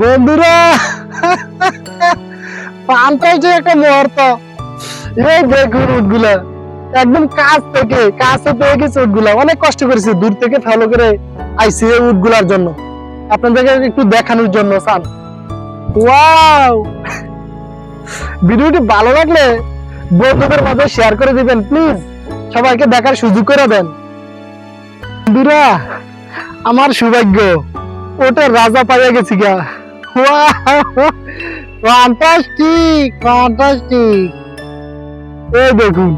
বন্ধুরা পান্তাই যে একটা মুহূর্ত। এই দেখুন উটগুলা একদম কাছ থেকে, কাছে পেয়ে গেছে উটগুলা অনেক কষ্ট করেছে, দূর থেকে ফলো করে আইসি এই উটগুলার জন্য। আপনাদেরকে একটু দেখানোর জন্য চান ওয়াও ভিডিওটি ভালো লাগলে বন্ধুদের মাঝে শেয়ার করে দিবেন প্লিজ সবাইকে দেখার সুযোগ করে দেন। বন্ধুরা, আমার সৌভাগ্য, ওটা রাজা পাইয়া গেছি গা। ফ্যান্টাস্টিক ফ্যান্টাস্টিক এই দেখুন,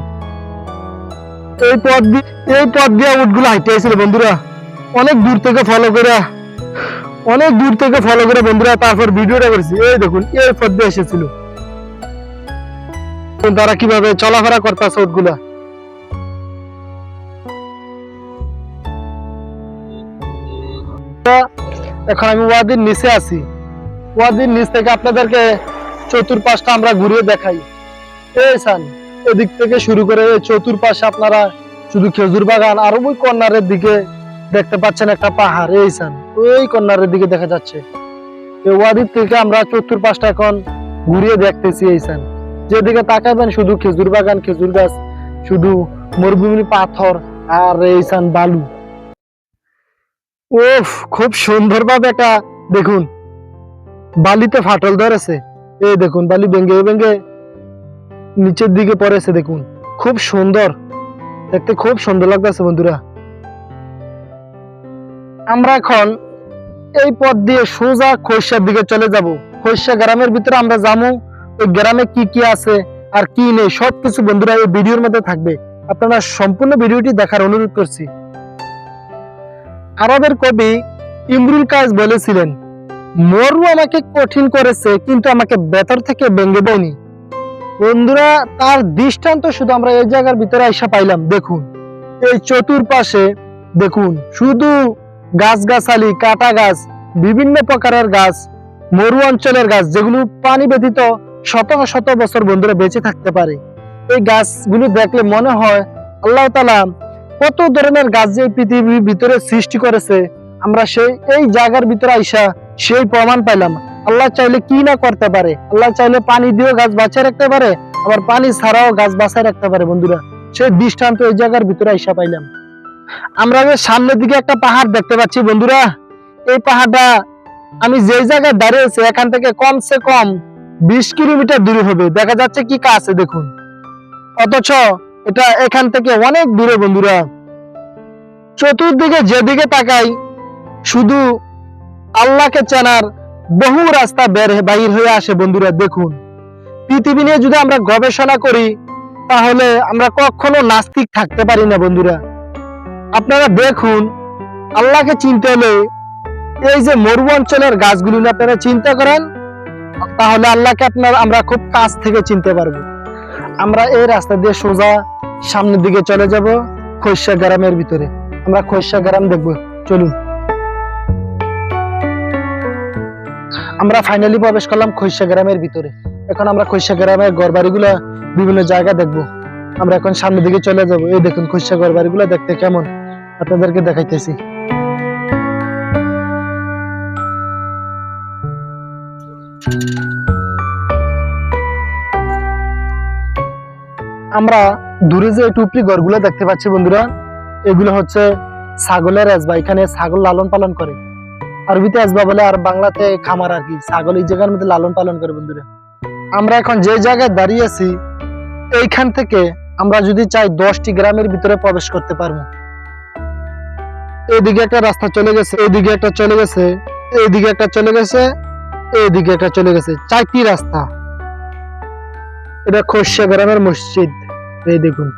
এই পথ দিয়ে, এই পথ দিয়ে উটগুলো হাইটে আসছিল বন্ধুরা। অনেক দূর থেকে ফলো করে, অনেক দূর থেকে ফলো করে বন্ধুরা তারপর ভিডিওটা করেছি। এই দেখুন, এই পথ দিয়ে এসেছিল। তারা কীভাবে চলাফেরা করতেছে উটগুলা। এখন আমি ওয়াদির নিচে আছি। ওয়াদির নিচ থেকে আপনাদেরকে চতুর্পাশটা আমরা ঘুরিয়ে দেখাই। এই সান, এদিক থেকে শুরু করে চতুর্পাশে আপনারা শুধু খেজুর বাগান আর ওই কর্নারের দিকে দেখতে পাচ্ছেন একটা পাহাড়। এই সান, ওই কর্নারের দিকে দেখা যাচ্ছে। ওয়াদির থেকে আমরা চতুর্পাশটা এখন ঘুরিয়ে দেখতেছি এই সান। যেদিকে তাকাবেন শুধু খেজুর বাগান, খেজুর গাছ, শুধু মরুভূমি পাথর আর এই সান বালু। ওফ খুব সুন্দরভাবে একটা দেখুন বালিতে ফাটল ধরেছে। এই দেখুন, বালি ভেঙ্গে ভেঙ্গে নিচের দিকে পড়েছে, দেখুন। খুব সুন্দর। দেখতে খুব সুন্দর লাগতেছে, বন্ধুরা। আমরা এখন এই পথ দিয়ে সোজা খৈশার দিকে চলে যাব। খৈশা গ্রামের ভিতরে আমরা যাব। ওই গ্রামে কি কি আছে আর কি নেই, সবকিছু বন্ধুরা এই ভিডিওর মধ্যে থাকবে। আপনারা সম্পূর্ণ ভিডিওটি দেখার অনুরোধ করছি। আরবের কবি ইমরুল কাজ বলেছিলেন মরু আমাকে কঠিন করেছে, কিন্তু আমাকে ভেতর থেকে ভেঙে দেয়নি। বন্ধুরা, তার দৃষ্টান্ত শুধু আমরা এই জায়গার ভিতরে আইসা পাইলাম, দেখুন। এই চতুর্পাশে, দেখুন, শুধু গাছগাছালি কাটা গাছ বিভিন্ন প্রকারের গাছ, মরু অঞ্চলের গাছ, যেগুলো পানি ব্যতীত শত শত বছর বন্ধুরা বেঁচে থাকতে পারে। এই গাছগুলো দেখলে মনে হয় আল্লাহ তালা কত ধরনের গাছ যে পৃথিবীর ভিতরে সৃষ্টি করেছে, আমরা সেই, এই জায়গার ভিতরে আইসা সেই প্রমাণ পাইলাম। আল্লাহ চাইলে কি না করতে পারে? আল্লাহ চাইলে পানি দিয়েও গাছ বাঁচিয়ে রাখতে পারে, আবার পানি ছাড়াও গাছ বাঁচায় রাখতে পারে বন্ধুরা। সেই দৃষ্টান্ত এই জায়গার ভিতরে আইসা পাইলাম। আমরা যে সামনের দিকে একটা পাহাড় দেখতে পাচ্ছি বন্ধুরা। এই পাহাড়টা আমি যে জায়গায় দাঁড়িয়েছি, এখান থেকে কমসে কম বিশ কিলোমিটার দূরে হবে। দেখা যাচ্ছে কি কাছে দেখুন। অথচ এটা এখান থেকে অনেক দূরে বন্ধুরা। চতুর্দিকে যেদিকে তাকাই, শুধু আল্লাহকে চেনার বহু রাস্তা বের বাহির হয়ে আসে বন্ধুরা, দেখুন। পৃথিবী নিয়ে যদি আমরা গবেষণা করি, তাহলে আমরা কখনো নাস্তিক থাকতে পারি না বন্ধুরা। আপনারা দেখুন, আল্লাহকে চিনতে হলে এই যে মরু অঞ্চলের গাছগুলো আপনারা চিন্তা করেন, তাহলে আল্লাহকে আপনার আমরা খুব কাছ থেকে চিনতে পারব। আমরা এই রাস্তা দিয়ে সোজা সামনের দিকে চলে যাব খৈশা গ্রামের ভিতরে। আমরা খৈশা গ্রাম দেখব। চলুন। আমরা ফাইনালি প্রবেশ করলাম খৈশা গ্রামের ভিতরে। এখন আমরা খৈশা গ্রামের ঘর বাড়িগুলা বিভিন্ন জায়গা দেখব। আমরা এখন সামনের দিকে চলে যাব। এই দেখুন খৈশা ঘর বাড়িগুলো দেখতে কেমন। আপনাদেরকে দেখাইতেছি। আমরা দূরে যে টুপলি ঘরগুলো দেখতে পাচ্ছি বন্ধুরা, এগুলো হচ্ছে ছাগলের আসবা এখানে ছাগল লালন পালন করে। আরবিতে আসবা বলে আর বাংলাতে খামার আর কি, ছাগল এই জায়গার মধ্যে লালন পালন করে বন্ধুরা। আমরা এখন যে জায়গায় দাঁড়িয়ে আছি, এইখান থেকে আমরা যদি চাই দশটি গ্রামের ভিতরে প্রবেশ করতে পারব। এইদিকে একটা রাস্তা চলে গেছে এইদিকে একটা চলে গেছে এইদিকে একটা চলে গেছে এইদিকে একটা চলে গেছে। চারটি রাস্তা। এটা খোসা গ্রামের মসজিদ। এই দেখুন।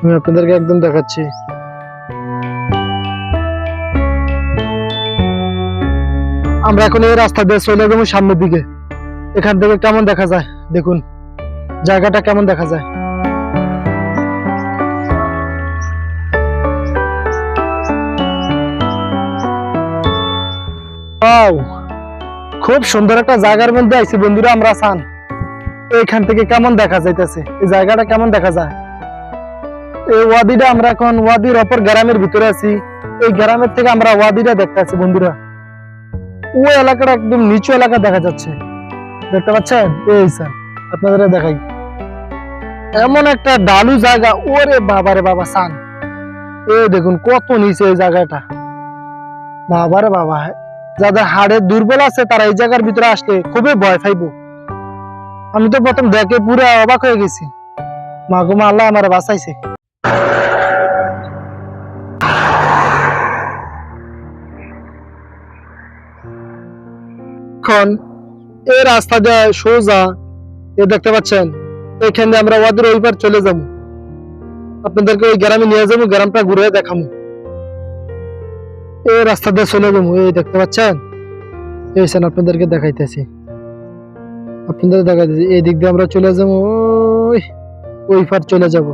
আমি আপনাদেরকে একদম দেখাচ্ছি। আমরা এখন এই রাস্তা দিয়ে চলে যাব সামনের দিকে। এখান থেকে কেমন দেখা যায়? দেখুন, জায়গাটা কেমন দেখা যায়! খুব সুন্দর একটা জায়গার মধ্যে আইছি বন্ধুরা আমরা, সান। এইখান থেকে কেমন দেখা যাইতেছে? এই জায়গাটা কেমন দেখা যায়? এই ওয়াদিটা আমরা এখন, ওয়াদির অপর গ্রামের ভিতরে আছি। এই গ্রামের থেকে আমরা ওয়াদিটা দেখতে আছি বন্ধুরা। ওই এলাকাটা একদম নিচু এলাকা দেখা যাচ্ছে। দেখতে পাচ্ছেন? এই স্যার আপনাদের দেখাই। এমন একটা ডালু জায়গা, ওরে বাবারে বাবা সান এই দেখুন, কত নিচে এই জায়গাটা। বাবারে বাবা, যাদের হাড়ে দুর্বল আছে, তারা এই জায়গার ভিতরে আসলে খুবই ভয় পাইবো। আমি তো প্রথম দেখে পুরো অবাক হয়ে গেছি। মাগো মা আল্লাহ আমার বাঁচাইছে। এখন এই রাস্তা দিয়ে সোজা এ দেখতে পাচ্ছেন, এখান দিয়ে আমরা ওদের ওই পার চলে যাব। আপনাদেরকে ওই গ্রামে নিয়ে যাব, গ্রামটা ঘুরে দেখাবো। এই রাস্তা দিয়ে চলে যাব, এই দেখতে পাচ্ছেন? এই সেন আপনাদেরকে দেখাইতেছি। আপনাদের দেখাইতেছি, এই দিক দিয়ে আমরা চলে যাব ওই পার চলে যাব।